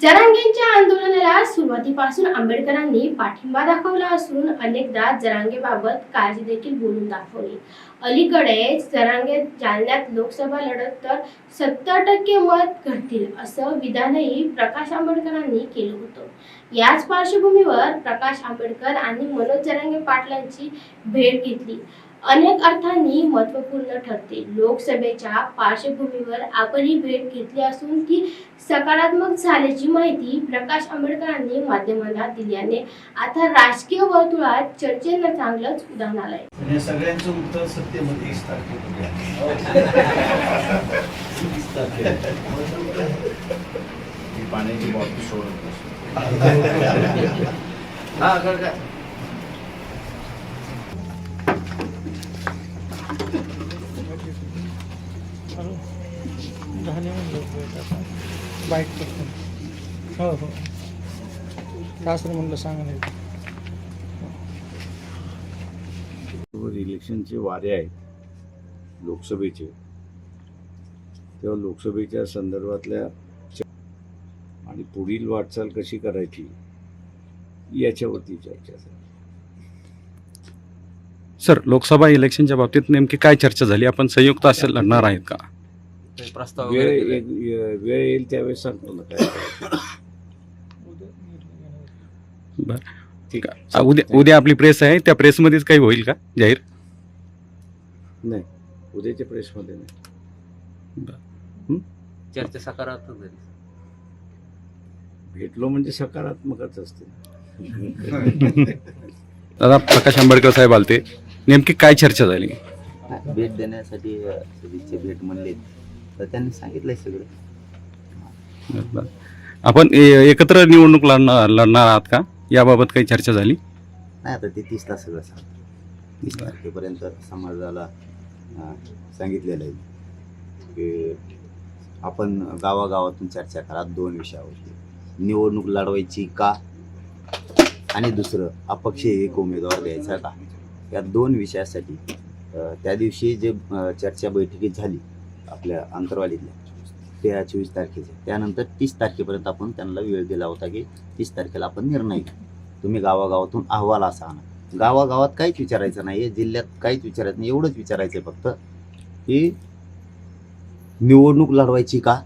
जरांगेंच्या आंदोलनाला सुरुवातीपासून आंबेडकरांनी पाठिंबा दाखवला असून अनेकदा जरांगेबाबत काळजी देखील बोलून दाखवली. अलीकडेच जरांगे जालन्यात लोकसभा लढत तर सत्तर टक्के मत घडतील असं विधानही प्रकाश आंबेडकरांनी केलं होतं. याच पार्श्वभूमीवर प्रकाश आंबेडकर आणि मनोज जरांगे पाटलांची भेट घेतली. अनेक अर्थांनी महत्त्वपूर्ण ठरते. लोकसभेच्या पार्श्वभूमीवर आपण ही भेट घेतली असून ती सकारात्मक झाल्याची माहिती प्रकाश आंबेडकरांनी माध्यमांना दिल्याने आता राजकीय वर्तुळात चर्चेला चांगलंच उदाहरण आलंय सगळ्यांचं उत्तर मी पाण्याची बॉटल सोडत. हा कर काय बाईक करतो हो हो सासरे म्हणलं सांगा नाही इलेक्शनचे वारे आहेत लोकसभेचे तेव्हा लोकसभेच्या संदर्भातल्या आणि पुढील वाटचाल कशी करायची याच्यावरती चर्चा झाली. सर लोकसभा इलेक्शनच्या बाबतीत नेमकी काय चर्चा झाली? आपण संयुक्त असेल लढणार आहेत का? प्रस्ताव वेळ वगैरे दिलाय? एक- वेळ येईल त्यावेळेस सांगतो ना काय. बरं. ठीक आ, उद्या उद्या आपली प्रेस आहे. त्या प्रेसमध्येच काही होईल का? जाहीर? नाही. उद्याच्या प्रेसमध्ये नाही. चर्चा सकारात्मक झाली. भेटलो म्हणजे सकारात्मकच असते. दादा प्रकाश आंबेडकर साहेब आलते. नेमकी काय चर्चा झाली? भेट देण्यासाठी अ, सदिच्छा भेट म्हणले तर त्यांनी सांगितलंय सगळं. आपण एकत्र निवडणूक लढणार लढणार आहात का? याबाबत काही चर्चा झाली? नाही आता ते तीसला सगळं सांग तीस तारखेपर्यंत समाजाला सांगितलेलं आहे की आपण गावागावातून चर्चा करा दोन विषयावरती. निवडणूक लढवायची का? आणि दुसरं अपक्ष एक उमेदवार द्यायचा का? या दोन विषयासाठी त्या दिवशी जे चर्चा बैठकीत झाली आपल्या अंतरवालीतल्या. तेरा चोवीस तारखेच्या. त्यानंतर तीस तारखेपर्यंत आपण त्यांना वेळ दिला होता की तीस तारखेला आपण निर्णय घेऊ तुम्ही गावागावातून अहवाल असा आणा. गावागावात काहीच विचारायचं नाही आहे जिल्ह्यात काहीच विचारायचं नाही एवढंच विचारायचं आहे फक्त की निवडणूक लढवायची का?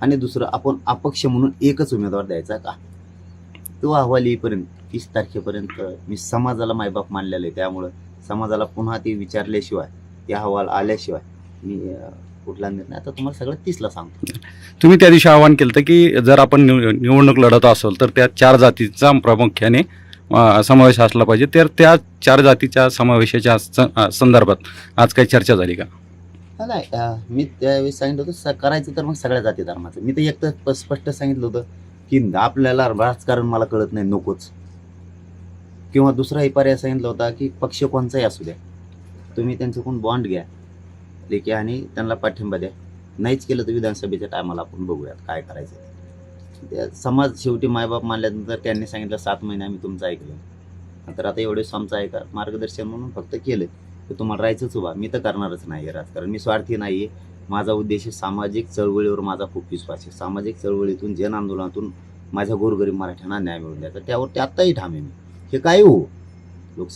आणि दुसरं आपण अपक्ष म्हणून एकच उमेदवार द्यायचा का? तो अहवाल येईपर्यंत तीस तारखेपर्यंत मी समाजाला मायबाप मानलेलं आहे. त्यामुळं समाजाला पुन्हा ते विचारल्याशिवाय ते अहवाल आल्याशिवाय मी कुठला निर्णय? आता तुम्हाला सगळं तीसला सांगतो. तुम्ही त्या दिवशी आवाहन केलं होतं की जर आपण निव- निवडणूक लढत असेल तर त्या चार जातीचा प्रामुख्याने अ, समावेश असला पाहिजे. तर त्या चार जातीच्या समावेशाच्या स- अ, संदर्भात आज काही चर्चा झाली का? हा, नाही अं, मी त्यावेळेस सांगितलं होतं स- करायचं तर मग सगळ्या जाती धर्माचं. मी तर एक तर प- स्पष्ट सांगितलं होतं की आपल्याला राजकारण मला कळत नाही नकोच. किंवा दुसराही पर्याय सांगितला होता की पक्ष कोणचाही असू द्या. तुम्ही त्यांच्याकडून बॉन्ड घ्या. लेखी आणि त्यांना पाठिंबा द्या. नाहीच केलं तर विधानसभेच्या टायमाला आपण बघूयात काय करायचं ते. त्या समाज शेवटी मायबाप मानल्यानंतर त्यांनी सांगितलं सात महिने आम्ही तुमचं ऐकलं. तर आता एवढे आमचं ऐका मार्गदर्शन म्हणून फक्त केलं. तर तुम्हाला राहायचंच उभा. मी तर करणारच नाही आहे राजकारण. मी स्वार्थी नाही आहे. माझा उद्देश सामाजिक चळवळीवर माझा खूप विश्वास आहे. सामाजिक चळवळीतून जन आंदोलनातून माझ्या गोरगरीब मराठ्यांना न्याय मिळून द्यायचा. त्यावर ते आत्ताही ठामे मी. हे काय हो?